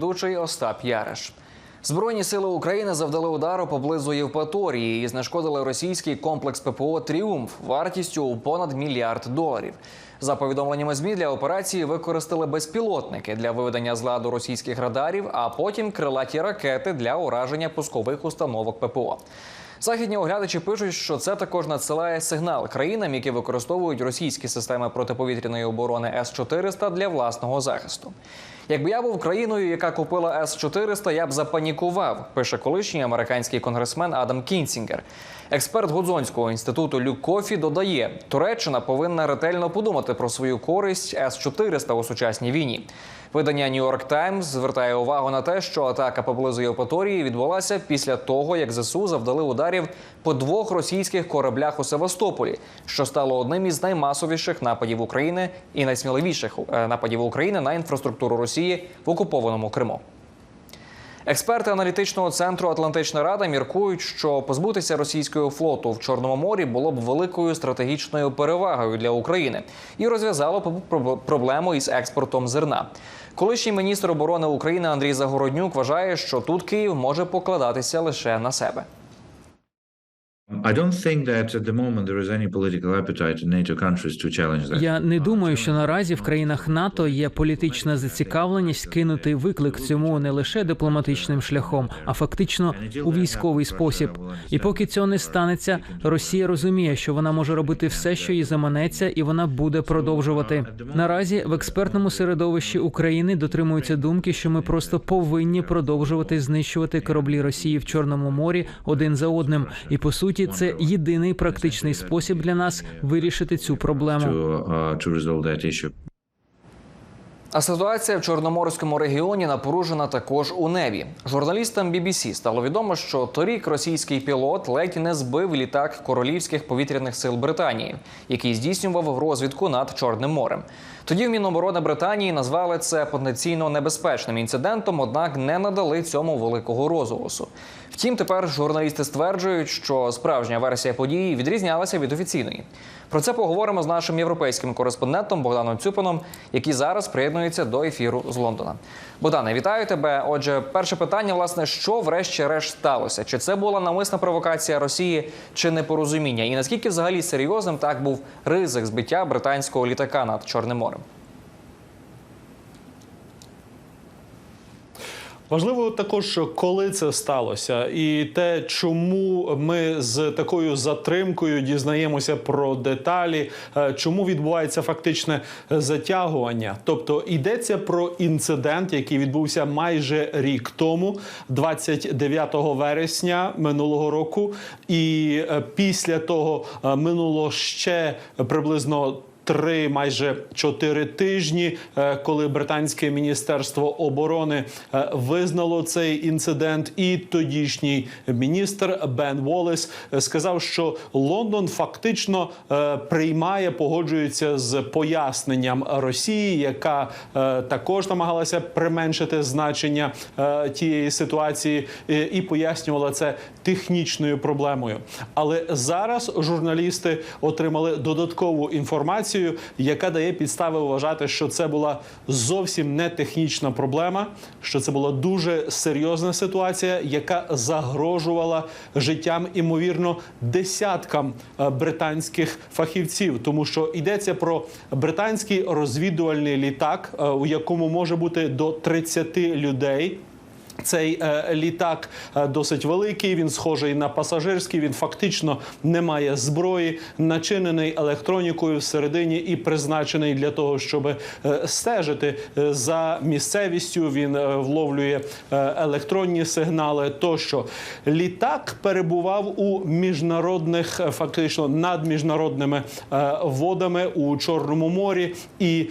Ведучий Остап Яриш. Збройні сили України завдали удару поблизу Євпаторії і знешкодили російський комплекс ППО Тріумф вартістю у понад мільярд доларів. За повідомленнями ЗМІ для операції використали безпілотники для виведення з ладу російських радарів, а потім крилаті ракети для ураження пускових установок ППО. Західні оглядачі пишуть, що це також надсилає сигнал країнам, які використовують російські системи протиповітряної оборони С-400 для власного захисту. Якби я був країною, яка купила С-400, я б запанікував, пише колишній американський конгресмен Адам Кінцінгер. Експерт Гудзонського інституту Люк Кофі додає, Туреччина повинна ретельно подумати про свою користь С-400 у сучасній війні. Видання York Times звертає увагу на те, що атака поблизу Євпаторії відбулася після того, як ЗСУ завдали ударів по двох російських кораблях у Севастополі, що стало одним із наймасовіших нападів України і найсміливіших е, нападів України на інфраструктуру Росії в окупованому Криму. Експерти аналітичного центру Атлантична Рада міркують, що позбутися російського флоту в Чорному морі було б великою стратегічною перевагою для України і розв'язало проблему із експортом зерна. Колишній міністр оборони України Андрій Загороднюк вважає, що тут Київ може покладатися лише на себе. Я не думаю, що наразі в країнах НАТО є політична зацікавленість кинути виклик цьому не лише дипломатичним шляхом, а фактично у військовий спосіб. І поки цього не станеться, Росія розуміє, що вона може робити все, що їй заманеться, і вона буде продовжувати. Наразі в експертному середовищі України дотримуються думки, що ми просто повинні продовжувати знищувати кораблі Росії в Чорному морі один за одним. І по суті, це єдиний практичний спосіб для нас вирішити цю проблему. Uh. А ситуація в Чорноморському регіоні напружена також у небі. Журналістам BBC стало відомо, що торік російський пілот ледь не збив літак королівських повітряних сил Британії, який здійснював розвідку над Чорним морем. Тоді в Міноборони Британії назвали це потенційно небезпечним інцидентом, однак не надали цьому великого розголосу. Втім, тепер журналісти стверджують, що справжня версія події відрізнялася від офіційної. Про це поговоримо з нашим європейським кореспондентом Богданом Цюпином, який зараз приєднується до ефіру з Лондона. Богдане, вітаю тебе. Отже, перше питання, власне, що врешті-решт сталося? Чи це була навмисна провокація Росії чи непорозуміння? І наскільки взагалі серйозним так був ризик збиття британського літака над Чорним морем? Важливо також, коли це сталося, і те, чому ми з такою затримкою дізнаємося про деталі, е, чому відбувається фактичне затягування. Тобто йдеться про інцидент, який відбувся майже рік тому, 29 вересня минулого року, і е, після того е, минуло ще приблизно. Три майже чотири тижні, е, коли британське міністерство оборони е, визнало цей інцидент, і тодішній міністр Бен Волес е, сказав, що Лондон фактично приймає, погоджується з поясненням Росії, яка також намагалася применшити значення тієї ситуації, і пояснювала це технічною проблемою. Але зараз журналісти отримали додаткову інформацію, яка дає підстави вважати, що це була зовсім не технічна проблема, що це була дуже серйозна ситуація, яка загрожувала життям імовірно десяткам е, британських фахівців, тому що йдеться про британський розвідувальний літак, е, у якому може бути до 30 людей. Цей е, літак е, досить великий. Він схожий на пасажирський. Він фактично не має зброї, начинений електронікою всередині і призначений для того, щоб е, стежити за місцевістю. Він вловлює електронні сигнали. Тощо літак перебував у міжнародних, фактично над міжнародними водами у Чорному морі, і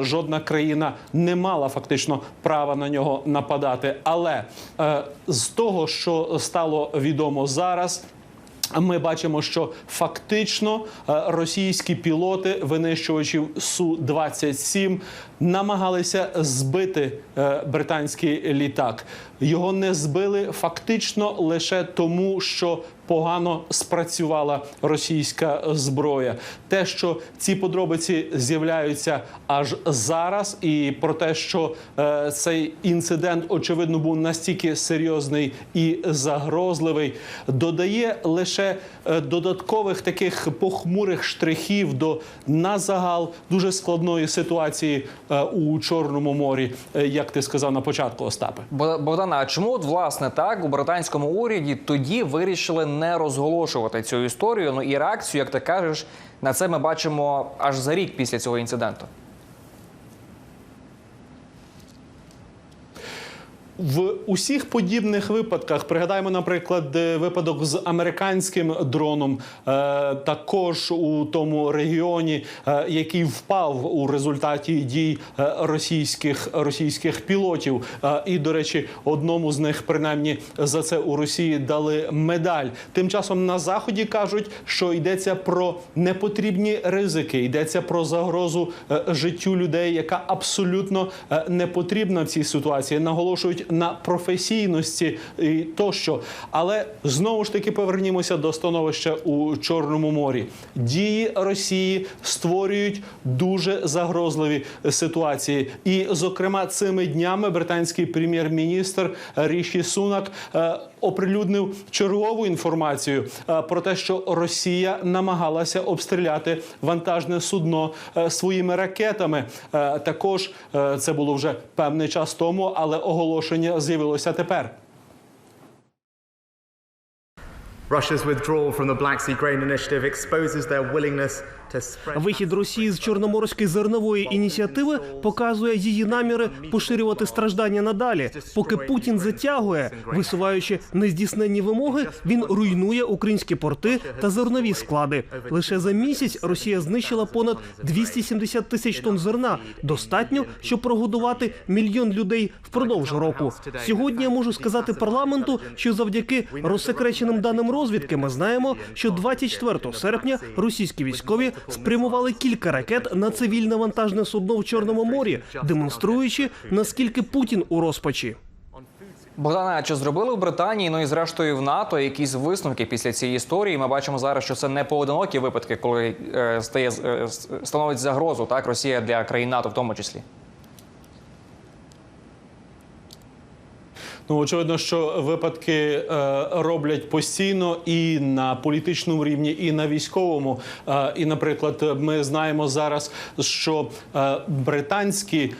жодна країна не мала фактично права на нього нападати. Але е, з того, що стало відомо зараз. Ми бачимо, що фактично е, російські пілоти винищувачів су 27 намагалися збити е, британський літак. Його не збили фактично лише тому, що погано спрацювала російська зброя. Те, що ці подробиці з'являються аж зараз, і про те, що е, цей інцидент очевидно був настільки серйозний і загрозливий, додає лише е, додаткових таких похмурих штрихів до на загал дуже складної ситуації е, у Чорному морі, е, як ти сказав на початку, Остапе. Бо- Богдана, а чому от власне так у британському уряді тоді вирішили не розголошувати цю історію? Ну і реакцію, як ти кажеш, на це ми бачимо аж за рік після цього інциденту. В усіх подібних випадках пригадаємо, наприклад, е, випадок з американським дроном, е, також у тому регіоні, е, який впав у результаті дій російських російських пілотів. І, до речі, одному з них принаймні за це у Росії дали медаль. Тим часом на заході кажуть, що йдеться про непотрібні ризики, йдеться про загрозу життю людей, яка абсолютно не потрібна в цій ситуації. Наголошують на професійності тощо. Але знову ж таки повернімося до становища у Чорному морі. Дії Росії створюють дуже загрозливі ситуації. І, зокрема, цими днями британський прем'єр-міністр Ріші Сунак е, оприлюднив чергову інформацію е, про те, що Росія намагалася обстріляти вантажне судно е, своїми ракетами. Е, Також це було вже певний час тому, але оголошення з'явилося тепер. Вихід Росії з Чорноморської зернової ініціативи показує її наміри поширювати страждання надалі. Поки Путін затягує, висуваючи нездійсненні вимоги, він руйнує українські порти та зернові склади. Лише за місяць Росія знищила понад 270 тисяч тонн зерна. Достатньо, щоб прогодувати мільйон людей впродовж року. Сьогодні я можу сказати парламенту, що завдяки розсекреченим даним розвідки ми знаємо, що 24 серпня російські військові спрямували кілька ракет на цивільне вантажне судно в Чорному морі, демонструючи наскільки Путін у розпачі. Богдана, а чи зробили в Британії, ну і зрештою в НАТО якісь висновки після цієї історії? Ми бачимо зараз, що це не поодинокі випадки, коли е, стає е, становить загрозу так Росія для країн НАТО, в тому числі. Ну, очевидно, що випадки е, роблять постійно і на політичному рівні, і на військовому. Е, і, наприклад, ми знаємо зараз, що е, британські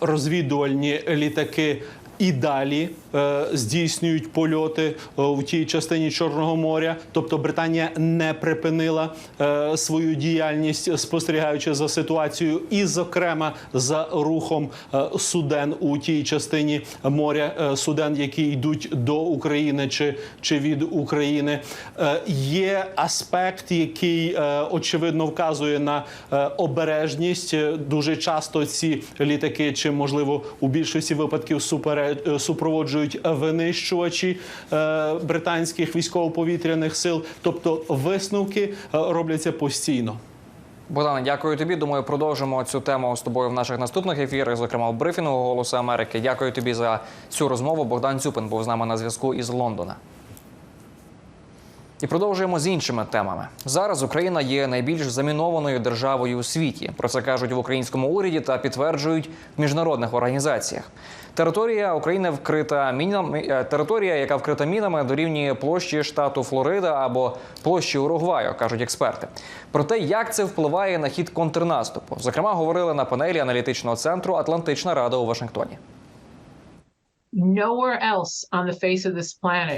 розвідувальні літаки. І далі е, здійснюють польоти е, в тій частині Чорного моря. Тобто Британія не припинила е, свою діяльність, спостерігаючи за ситуацією, і, зокрема, за рухом е, суден у тій частині моря, е, суден, які йдуть до України чи, чи від України. Е, є аспект, який е, очевидно вказує на е, обережність. Е, Дуже часто ці літаки, чи можливо у більшості випадків супере, е, супроводжують винищувачі е, британських військово-повітряних сил. Тобто висновки е, робляться постійно. Богдане, дякую тобі. Думаю, продовжимо цю тему з тобою в наших наступних ефірах, зокрема в брифінгу Голосу Америки. Дякую тобі за цю розмову. Богдан Цюпин був з нами на зв'язку із Лондона. І продовжуємо з іншими темами. Зараз Україна є найбільш замінованою державою у світі. Про це кажуть в українському уряді та підтверджують в міжнародних організаціях. Територія України вкрита мінами. е, Територія, яка вкрита мінами, дорівнює площі штату Флорида або площі Уругваю, кажуть експерти. Про те, як це впливає на хід контрнаступу, зокрема, говорили на панелі аналітичного центру Атлантична Рада у Вашингтоні.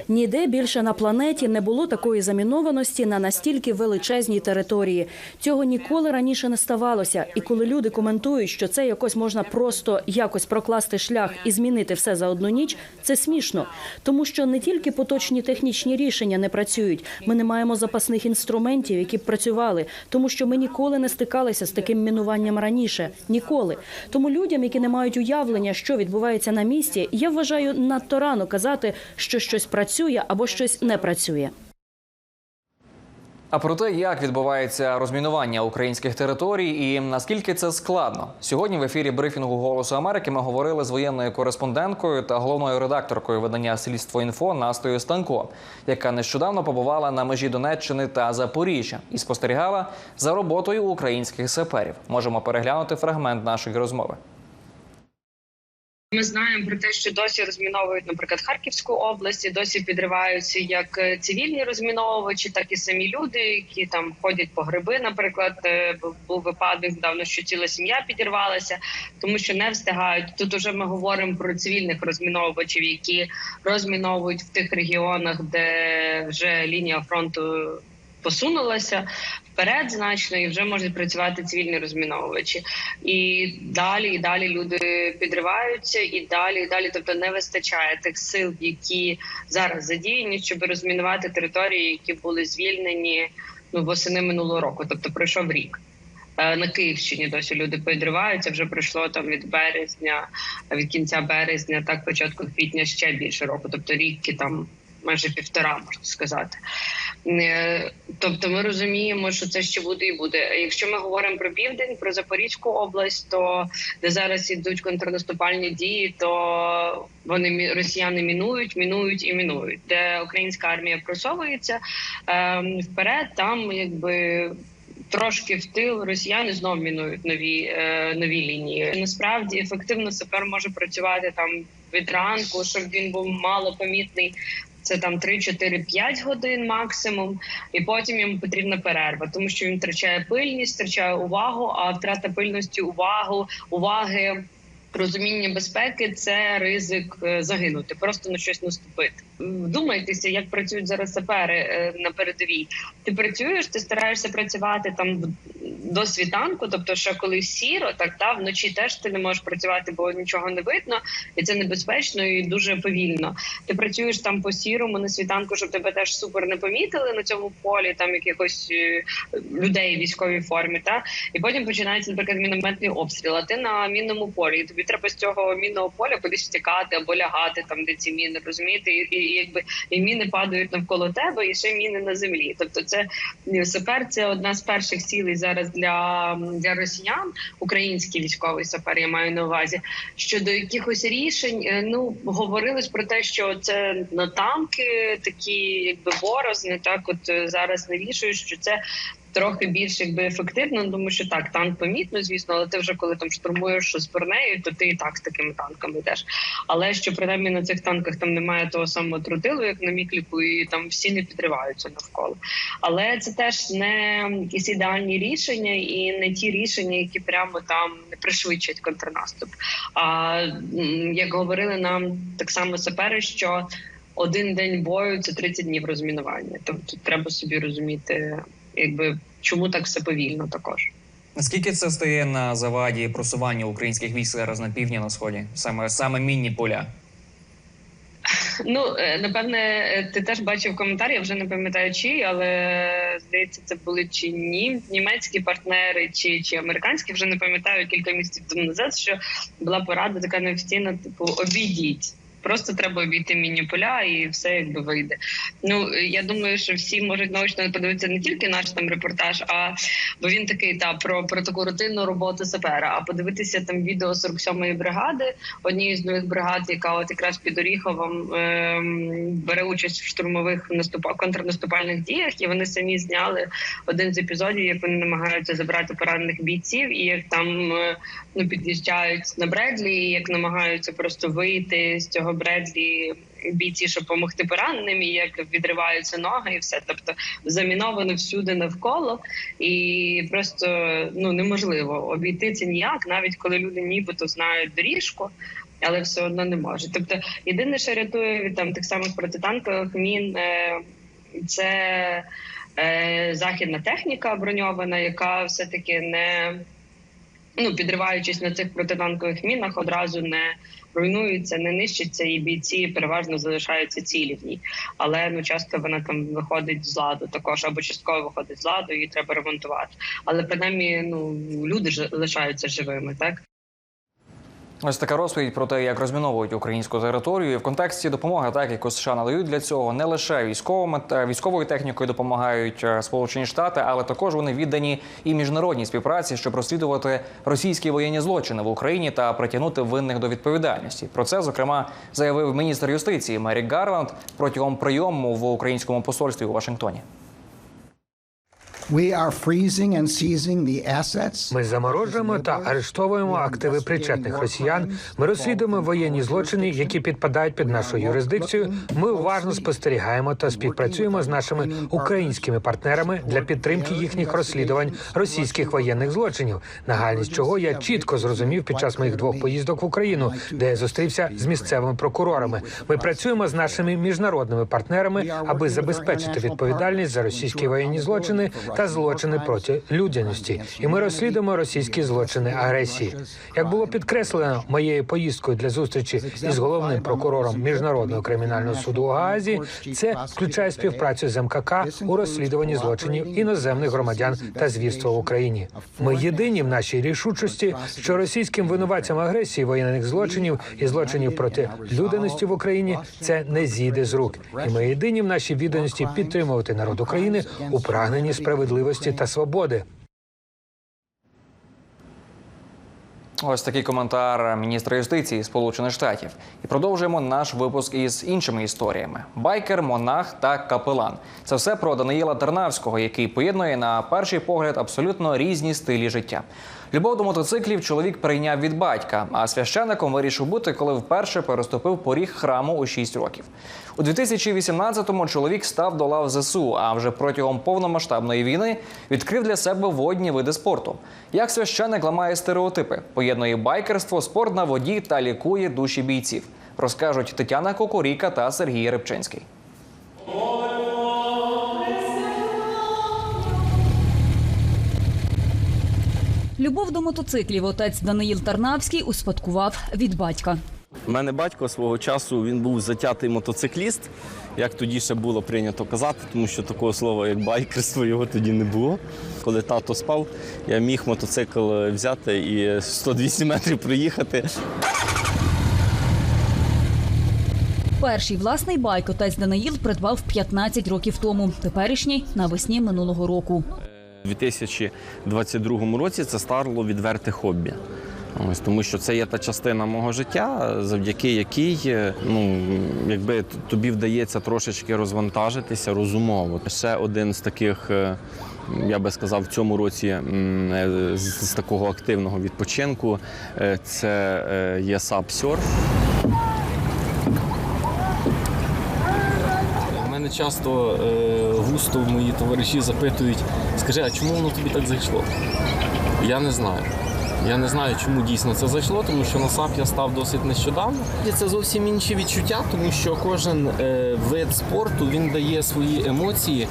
Ніде більше на планеті не було такої замінованості на настільки величезній території. Цього ніколи раніше не ставалося. І коли люди коментують, що це якось можна просто якось прокласти шлях і змінити все за одну ніч, це смішно, тому що не тільки поточні технічні рішення не працюють. Ми не маємо запасних інструментів, які б працювали, тому що ми ніколи не стикалися з таким мінуванням раніше. Ніколи. Тому людям, які не мають уявлення, що відбувається на місці, я вважаю надто рано казати, що щось працює або щось не працює. А про те, як відбувається розмінування українських територій і наскільки це складно, сьогодні в ефірі брифінгу Голосу Америки ми говорили з воєнною кореспонденткою та головною редакторкою видання Слідство інфо Настою Станко, яка нещодавно побувала на межі Донеччини та Запоріжжя і спостерігала за роботою українських саперів. Можемо переглянути фрагмент нашої розмови. Ми знаємо про те, що досі розміновують, наприклад, Харківську область, і досі підриваються як е, цивільні розміновувачі, так і самі люди, які там ходять по гриби. Наприклад, Е, був випадок недавно, що ціла сім'я підірвалася, тому що не встигають. Тут уже ми говоримо про цивільних розміновувачів, які розміновують в тих регіонах, де вже лінія фронту посунулася вперед значно і вже можуть працювати цивільні розміновувачі. І далі, і далі люди підриваються, і далі, і далі. Тобто не вистачає тих сил, які зараз задіяні, щоб розмінувати території, які були звільнені ну восени минулого року, тобто пройшов рік. Е, На Київщині досі люди підриваються. Вже пройшло там від березня, від кінця березня, так початку квітня ще більше року, тобто рік і там майже півтора, можна сказати. Е, Тобто ми розуміємо, що це ще буде і буде. Якщо ми говоримо про південь, про Запорізьку область, то де зараз ідуть контрнаступальні дії, то вони росіяни мінують, мінують і мінують. Де українська армія просовується ем, вперед, там якби. Трошки в тил росіяни знов мінують нові е, нові лінії. Насправді ефективно сапер може працювати там від ранку, щоб він був малопомітний. Це там 3, 4, 5 годин максимум, і потім йому потрібна перерва, тому що він втрачає пильність, втрачає увагу. А втрата пильності, увагу, уваги, розуміння безпеки це ризик е, загинути, просто на щось наступити. Вдумайтеся, як працюють зараз сапери е, на передовій. Ти працюєш, ти стараєшся працювати там до світанку, тобто ще коли сіро, так та вночі теж ти не можеш працювати, бо нічого не видно, і це небезпечно і дуже повільно. Ти працюєш там по сірому на світанку, щоб тебе теж супер не помітили на цьому полі, там якихось е, людей в військовій формі. Та і потім починається, наприклад, мінометний обстріл. А ти на мінному полі, і тобі треба з цього мінного поля кудись втікати або лягати там, де ці міни, розумієте, і, і, якби і міни падають навколо тебе, і ще міни на землі. Тобто, це е, сапер це одна з перших цілей зараз для, для росіян, український військовий сапер, я маю на увазі. Щодо якихось рішень, е, ну говорилось про те, що це на танки, такі якби борозни, так от е, зараз вирішують, що це. Трохи більш якби ефективно, тому що так, танк помітно, звісно, але ти вже коли там штурмуєш з бронею, то ти і так з такими танками йдеш. Але що принаймні на цих танках там немає того самого тротилу, як на мікліку, і там всі не підриваються навколо. Але це теж не якісь ідеальні рішення, і не ті рішення, які прямо там не пришвидшать контрнаступ. А як говорили нам так само сапери, що один день бою це 30 днів розмінування. Тобто треба собі розуміти, якби чому так все повільно також. Наскільки це стає на заваді просування українських військ зараз на півдні на сході, саме саме мінні поля? Ну е, напевне, е, ти теж бачив коментар, я вже не пам'ятаю чий, але здається, це були чи ні німецькі партнери, чи чи американські, вже не пам'ятаю кілька місяців тому назад, що була порада така неофіційна, типу обійдіть. Просто треба обійти міні-поля і все якби вийде. Ну е, я думаю, що всі можуть наочно подивитися не тільки наш там репортаж, а бо він такий та про, про таку рутинну роботу сапера. А подивитися там відео 47-ї бригади, однієї з нових бригад, яка от якраз під Оріховом ем, бере участь в штурмових наступа контрнаступальних діях, і вони самі зняли один з епізодів, як вони намагаються забрати поранених бійців, і як там е, ну під'їжджають на Бредлі, і як намагаються просто вийти з цього Бредлі. Бійці, щоб допомогти пораненим, і як відриваються ноги, і все. Тобто заміновано всюди навколо, і просто ну неможливо обійти це ніяк, навіть коли люди нібито знають доріжку, але все одно не можуть. Тобто, єдине, що рятує від там тих самих протитанкових мін, е, це е, західна техніка броньована, яка все таки не ну підриваючись на цих протитанкових мінах, одразу не руйнується, не нищиться, і бійці переважно залишаються цілі в ній. Але ну часто вона там виходить з ладу, також або частково виходить з ладу, її треба ремонтувати. Але принаймні, ну люди ж лишаються живими, так. Ось така розповідь про те, як розміновують українську територію. І в контексті допомоги, так яку США надають для цього, не лише військовими та військовою технікою допомагають е, Сполучені Штати, але також вони віддані і міжнародній співпраці, щоб розслідувати російські воєнні злочини в Україні та притягнути винних до відповідальності. Про це зокрема заявив міністр юстиції Мерік Гарланд протягом прийому в українському посольстві у Вашингтоні. Ми заморожуємо та арештовуємо активи причетних росіян. Ми розслідуємо воєнні злочини, які підпадають під нашу юрисдикцію. Ми уважно спостерігаємо та співпрацюємо з нашими українськими партнерами для підтримки їхніх розслідувань російських воєнних злочинів, нагальність чого я чітко зрозумів під час моїх двох поїздок в Україну, де я зустрівся з місцевими прокурорами. Ми працюємо з нашими міжнародними партнерами, аби забезпечити відповідальність за російські воєнні злочини та злочини проти людяності. І ми розслідуємо російські злочини агресії. Як було підкреслено моєю поїздкою для зустрічі із головним прокурором міжнародного кримінального суду у Гаазі, це включає співпрацю з МКК у розслідуванні злочинів іноземних громадян та звірства в Україні. Ми єдині в нашій рішучості, що російським винуватцям агресії воєнних злочинів і злочинів проти людяності в Україні це не зійде з рук. І ми єдині в нашій відданості підтримувати народ України у прагненні справедливості та свободи. Ось такий коментар міністра юстиції Сполучених Штатів. І продовжуємо наш випуск із іншими історіями: байкер, монах та капелан. Це все про Даниїла Тернавського, який поєднує на перший погляд абсолютно різні стилі життя. Любов до мотоциклів чоловік прийняв від батька, а священником вирішив бути, коли вперше переступив поріг храму у 6 років. У 2018-му чоловік став до лав ЗСУ, а вже протягом повномасштабної війни відкрив для себе водні види спорту. Як священник ламає стереотипи, поєднує байкерство, спорт на воді та лікує душі бійців, розкажуть Тетяна Кокоріка та Сергій Рибчинський. Любов до мотоциклів отець Даниїл Тарнавський успадкував від батька. У мене батько свого часу він був затятий мотоцикліст, як тоді ще було прийнято казати, тому що такого слова, як байкерство, його тоді не було. Коли тато спав, я міг мотоцикл взяти і 100-200 метрів проїхати. Перший власний байк отець Даниїл придбав 15 років тому. Теперішній навесні минулого року. У 2022 році це стало відверте хобі. Ось тому, що це є та частина мого життя, завдяки якій е, ну якби тобі вдається трошечки розвантажитися розумово. Ще один з таких, е, я би сказав, в цьому році е, з, такого активного відпочинку це є сапсерф. Мене часто е, густо мої товариші запитують, скажи, а чому воно тобі так зайшло? Я не знаю. Я не знаю, чому дійсно це зайшло, тому що на САП я став досить нещодавно. І це зовсім інші відчуття, тому що кожен е, вид спорту він дає свої емоції.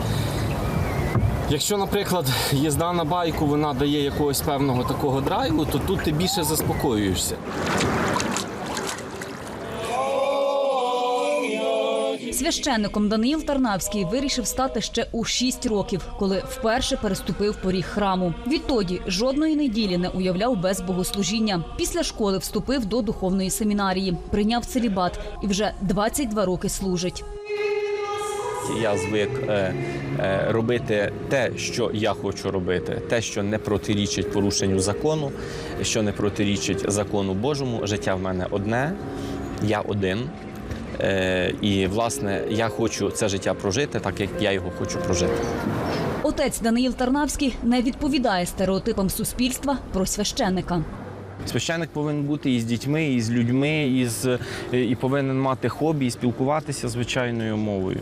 Якщо, наприклад, їзда на байку вона дає якогось певного такого драйву, то тут ти більше заспокоюєшся. Священником Даниїл Тарнавський вирішив стати ще у 6 років, коли вперше переступив поріг храму. Відтоді жодної неділі не уявляв без богослужіння. Після школи вступив до духовної семінарії, прийняв целібат і вже 22 роки служить. Я звик е, е, робити те, що я хочу робити, те, що не протирічить порушенню закону, що не протирічить закону Божому. Життя в мене одне, я один. Е, і власне я хочу це життя прожити, так як я його хочу прожити. Отець Даниїл Тарнавський не відповідає стереотипам суспільства про священника. Священник повинен бути і з дітьми, і з людьми, і, з, і повинен мати хобі, і спілкуватися звичайною мовою.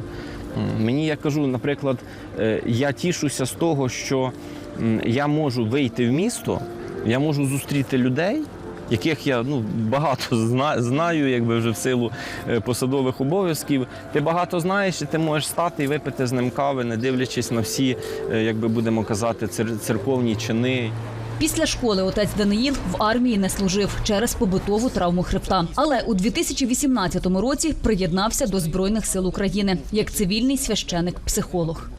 Мені я кажу, наприклад, е, я тішуся з того, що я можу вийти в місто, я можу зустріти людей. Яких я ну багато зна, знаю, якби вже в силу е, посадових обов'язків. Ти багато знаєш, і ти можеш стати і випити з ним кави, не дивлячись на всі, е, як би будемо казати, цер- церковні чини. Після школи отець Даниїл в армії не служив через побутову травму хребта. Але у 2018 році приєднався до Збройних сил України як цивільний священик-психолог.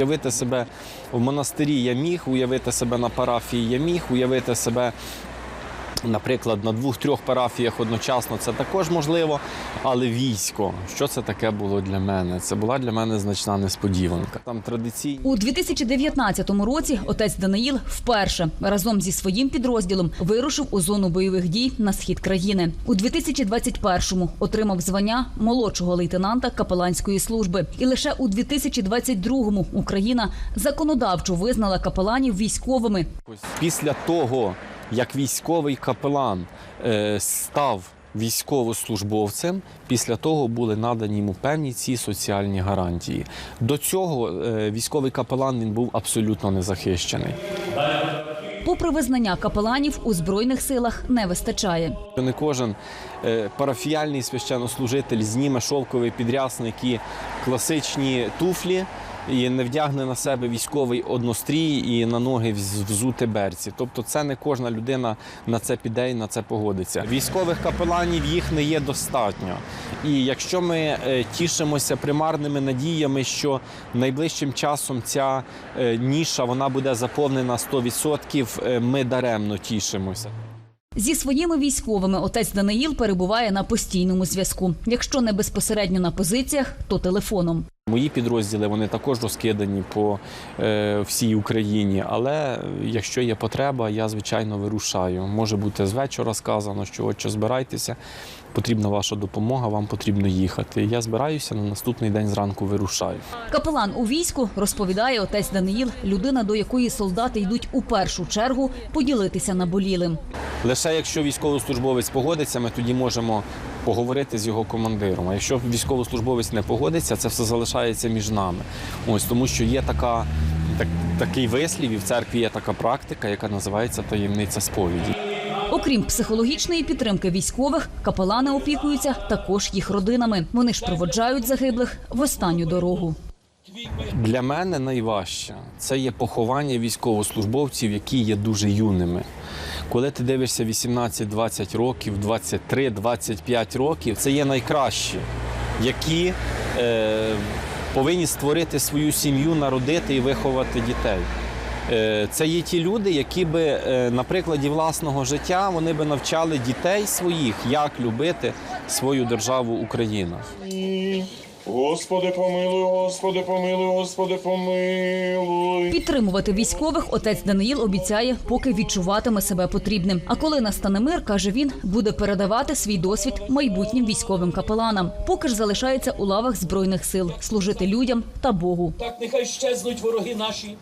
Уявити себе в монастирі я міг, уявити себе на парафії я міг, уявити себе Наприклад, на двох-трьох парафіях одночасно це також можливо. Але військо, що це таке було для мене? Це була для мене значна несподіванка. Там традиційні У 2019 році отець Даниїл вперше разом зі своїм підрозділом вирушив у зону бойових дій на схід країни. У 2021-му отримав звання молодшого лейтенанта капеланської служби. І лише у 2022-му Україна законодавчо визнала капеланів військовими. Після того, як військовий капелан е, став військовослужбовцем, після того були надані йому певні ці соціальні гарантії. До цього е, військовий капелан він був абсолютно незахищений. Попри визнання капеланів у збройних силах не вистачає. Не кожен е, парафіяльний священнослужитель зніме шовковий підрясник і класичні туфлі. І не вдягне на себе військовий однострій і на ноги вз- взути берці. Тобто, це не кожна людина на це піде і на це погодиться. Військових капеланів їх не є достатньо. І якщо ми е, тішимося примарними надіями, що найближчим часом ця е, ніша вона буде заповнена 100%, е, ми даремно тішимося. Зі своїми військовими отець Даниїл перебуває на постійному зв'язку. Якщо не безпосередньо на позиціях, то телефоном. Мої підрозділи вони також розкидані по е, всій Україні. Але якщо є потреба, я звичайно вирушаю. Може бути з вечора сказано, що отче, збирайтеся, потрібна ваша допомога, вам потрібно їхати. Я збираюся на наступний день зранку вирушаю. Капелан у війську розповідає отець Даниїл, людина, до якої солдати йдуть у першу чергу поділитися наболілим. Лише якщо військовослужбовець погодиться, ми тоді можемо поговорити з його командиром. А якщо військовослужбовець не погодиться, це все залишається між нами. Ось тому, що є така. Так, такий вислів, і в церкві є така практика, яка називається таємниця сповіді. Окрім психологічної підтримки військових, капелани опікуються також їх родинами. Вони ж проводжають загиблих в останню дорогу. Для мене найважче це є поховання військовослужбовців, які є дуже юними. Коли ти дивишся 18-20 років, 23-25 років, це є найкращі, які е, повинні створити свою сім'ю, народити і виховати дітей. Е, Це є ті люди, які би е, на прикладі власного життя вони би навчали дітей своїх, як любити свою державу Україна. Господи, помилуй, Господи, помилуй, Господи, помилуй. Підтримувати військових отець Даниїл обіцяє, поки відчуватиме себе потрібним. А коли настане мир, каже він, буде передавати свій досвід майбутнім військовим капеланам. Поки ж залишається у лавах збройних сил служити людям та Богу. Так нехай щезнуть вороги наші.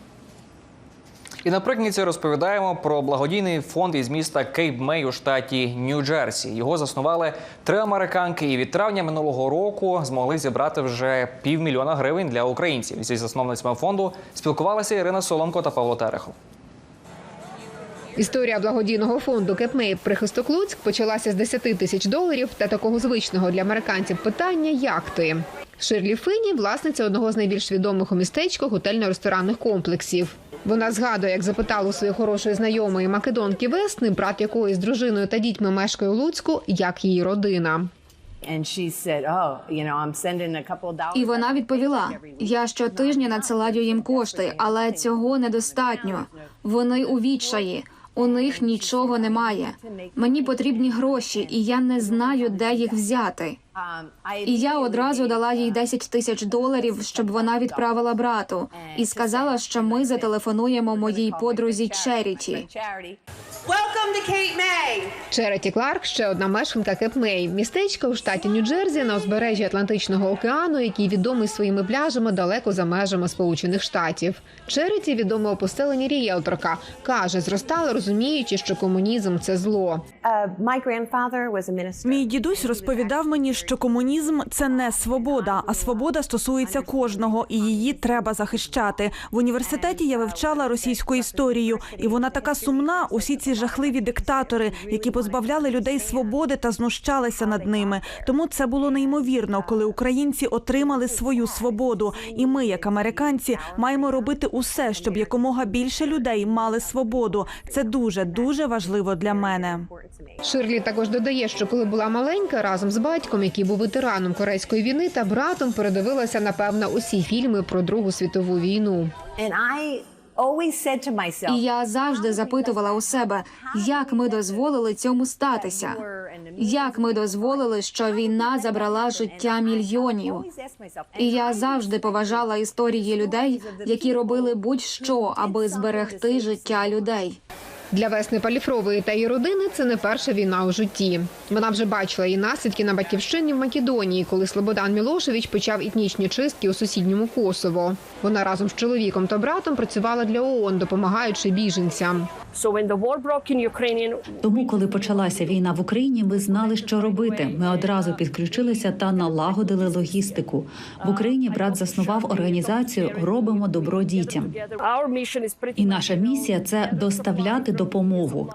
І наприкінці розповідаємо про благодійний фонд із міста Кейп Мей у штаті Нью-Джерсі. Його заснували три американки, і від травня минулого року змогли зібрати вже півмільйона гривень для українців. Зі засновницями фонду спілкувалися Ірина Соломко та Павло Терехов. Історія благодійного фонду Кепмей прихисток Луцьк почалася з 10 тисяч доларів та такого звичного для американців питання яхти. Ширлі Фині власниця одного з найбільш відомих у містечку готельно-ресторанних комплексів. Вона згадує, як запитала у своєї хорошої знайомої Македонки Весни, брат якої з дружиною та дітьми мешкає у Луцьку, як її родина. І вона відповіла: я щотижня надсилаю їм кошти, але цього недостатньо. Вони у відчаї. У них нічого немає. Мені потрібні гроші, і я не знаю, де їх взяти. І я одразу дала їй 10 тисяч доларів, щоб вона відправила брату, і сказала, що ми зателефонуємо моїй подрузі Черіті. Череті Кларк ще одна мешканка Кепмей, містечко у штаті Нью-Джерсі на узбережжі Атлантичного океану, який відомий своїми пляжами далеко за межами Сполучених Штатів. Череті відома у поселенні ріелторка каже, зростала розуміючи, що комунізм це зло. Мій дідусь розповідав мені, що комунізм це не свобода, а свобода стосується кожного, і її треба захищати. В університеті я вивчала російську історію, і вона така сумна. Усі ці жахливі диктатори, які позбавляли людей свободи та знущалися над ними. Тому це було неймовірно, коли українці отримали свою свободу. І ми, як американці, маємо робити усе, щоб якомога більше людей мали свободу. Це дуже дуже важливо для мене. Ширлі також додає, що коли була маленька, разом з батьком, який був ветераном корейської війни, та братом передивилася напевно усі фільми про Другу світову війну. І я завжди запитувала у себе, як ми дозволили цьому статися, як ми дозволили, що війна забрала життя мільйонів. І я завжди поважала історії людей, які робили будь-що, аби зберегти життя людей. Для Весни Паліфрової та її родини це не перша війна у житті. Вона вже бачила її наслідки на батьківщині в Македонії, коли Слободан Мілошевич почав етнічні чистки у сусідньому Косово. Вона разом з чоловіком та братом працювала для ООН, допомагаючи біженцям. Тому, коли почалася війна в Україні, ми знали, що робити. Ми одразу підключилися та налагодили логістику. В Україні брат заснував організацію Робимо добро дітям. І наша місія це доставляти допомогу.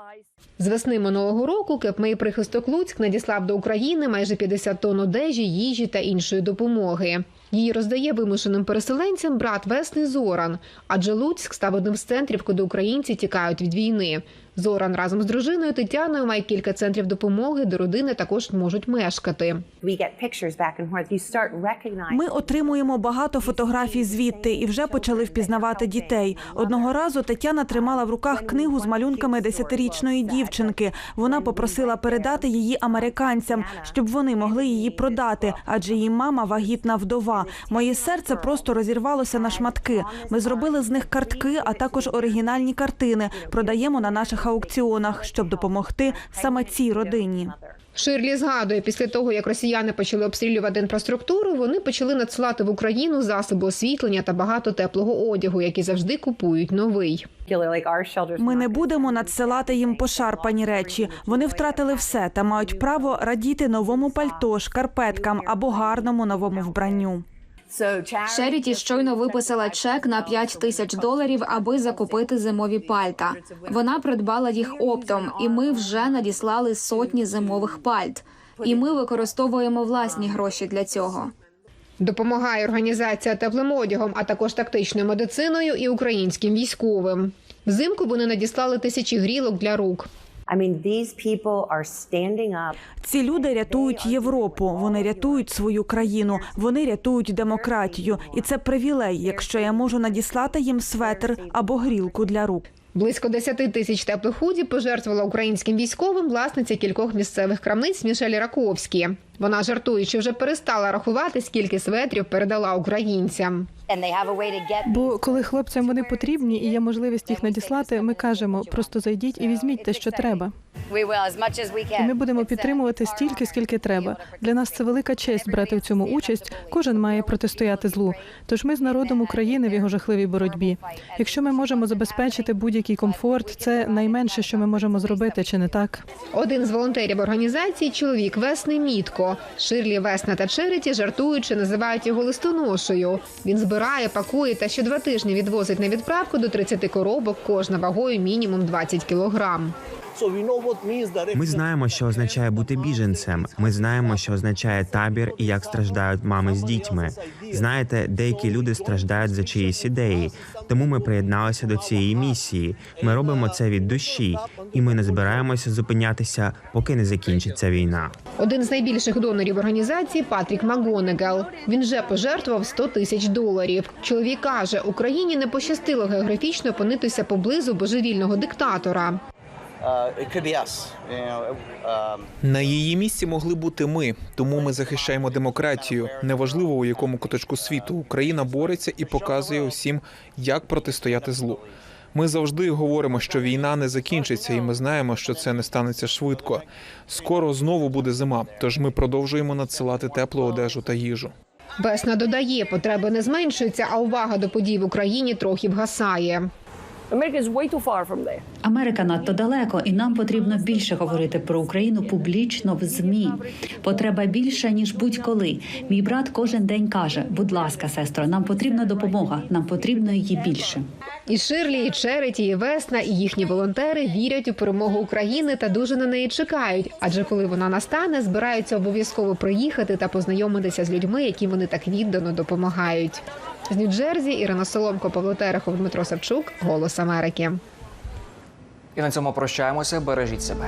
З весни минулого року Кепмей прихисток Луцьк надіслав до України майже 50 тонн одежі, їжі та іншої допомоги. Її роздає вимушеним переселенцям брат Весни Зоран, адже Луцьк став одним з центрів, куди українці тікають від війни. Зоран разом з дружиною Тетяною має кілька центрів допомоги, де родини також можуть мешкати. Ми отримуємо багато фотографій звідти і вже почали впізнавати дітей. Одного разу Тетяна тримала в руках книгу з малюнками десятирічної дівчинки. Вона попросила передати її американцям, щоб вони могли її продати, адже її мама вагітна вдова. Моє серце просто розірвалося на шматки. Ми зробили з них картки, а також оригінальні картини. Продаємо на наших аукціонах, щоб допомогти саме цій родині. Ширлі згадує, після того як росіяни почали обстрілювати інфраструктуру, вони почали надсилати в Україну засоби освітлення та багато теплого одягу, які завжди купують новий. Ми не будемо надсилати їм пошарпані речі. Вони втратили все та мають право радіти новому пальто, шкарпеткам або гарному новому вбранню. Шеріті щойно виписала чек на 5 тисяч доларів, аби закупити зимові пальта. Вона придбала їх оптом, і ми вже надіслали сотні зимових пальт. І ми використовуємо власні гроші для цього. Допомагає організація теплим одягом, а також тактичною медициною і українським військовим. Взимку вони надіслали тисячі грілок для рук. Ці люди рятують Європу. Вони рятують свою країну. Вони рятують демократію, і це привілей, якщо я можу надіслати їм светр або грілку для рук. Близько 10 тисяч теплих худі пожертвувала українським військовим власниця кількох місцевих крамниць Мішель Раковські. Вона жартуючи вже перестала рахувати, скільки светрів передала українцям. Бо коли хлопцям вони потрібні і є можливість їх надіслати, ми кажемо просто зайдіть і візьміть те, що треба. І ми будемо підтримувати стільки, скільки треба. Для нас це велика честь брати в цьому участь. Кожен має протистояти злу. Тож ми з народом України в його жахливій боротьбі. Якщо ми можемо забезпечити будь-який комфорт, це найменше, що ми можемо зробити, чи не так? Один з волонтерів організації чоловік Весни Мітко. Ширлі Весна та Череті жартуючи називають його листоношею. Він збирає, пакує та що два тижні відвозить на відправку до 30 коробок, кожна вагою мінімум 20 кілограм. Ми знаємо, що означає бути біженцем. Ми знаємо, що означає табір і як страждають мами з дітьми. Знаєте, деякі люди страждають за чиїсь ідеї. Тому ми приєдналися до цієї місії. Ми робимо це від душі, і ми не збираємося зупинятися, поки не закінчиться війна. Один з найбільших донорів організації Патрік Магонегел. Він вже пожертвував 100 тисяч доларів. Чоловік каже, Україні не пощастило географічно опинитися поблизу божевільного диктатора. На її місці могли бути ми, тому ми захищаємо демократію. Неважливо у якому куточку світу Україна бореться і показує усім, як протистояти злу. Ми завжди говоримо, що війна не закінчиться, і ми знаємо, що це не станеться швидко. Скоро знову буде зима, тож ми продовжуємо надсилати теплу одежу та їжу. Весна додає, потреби не зменшуються, а увага до подій в Україні трохи вгасає. Америка надто далеко, і нам потрібно більше говорити про Україну публічно в змі. Потреба більша ніж будь-коли. Мій брат кожен день каже: будь ласка, сестро, нам потрібна допомога, нам потрібно її більше. І Ширлі, і Череті, і Весна, і їхні волонтери вірять у перемогу України та дуже на неї чекають. Адже коли вона настане, збираються обов'язково приїхати та познайомитися з людьми, яким вони так віддано допомагають. З Нью-Джерсі Ірина Соломко, Павло Терехов, Дмитро Савчук, Голос Америки. І на цьому прощаємося. Бережіть себе.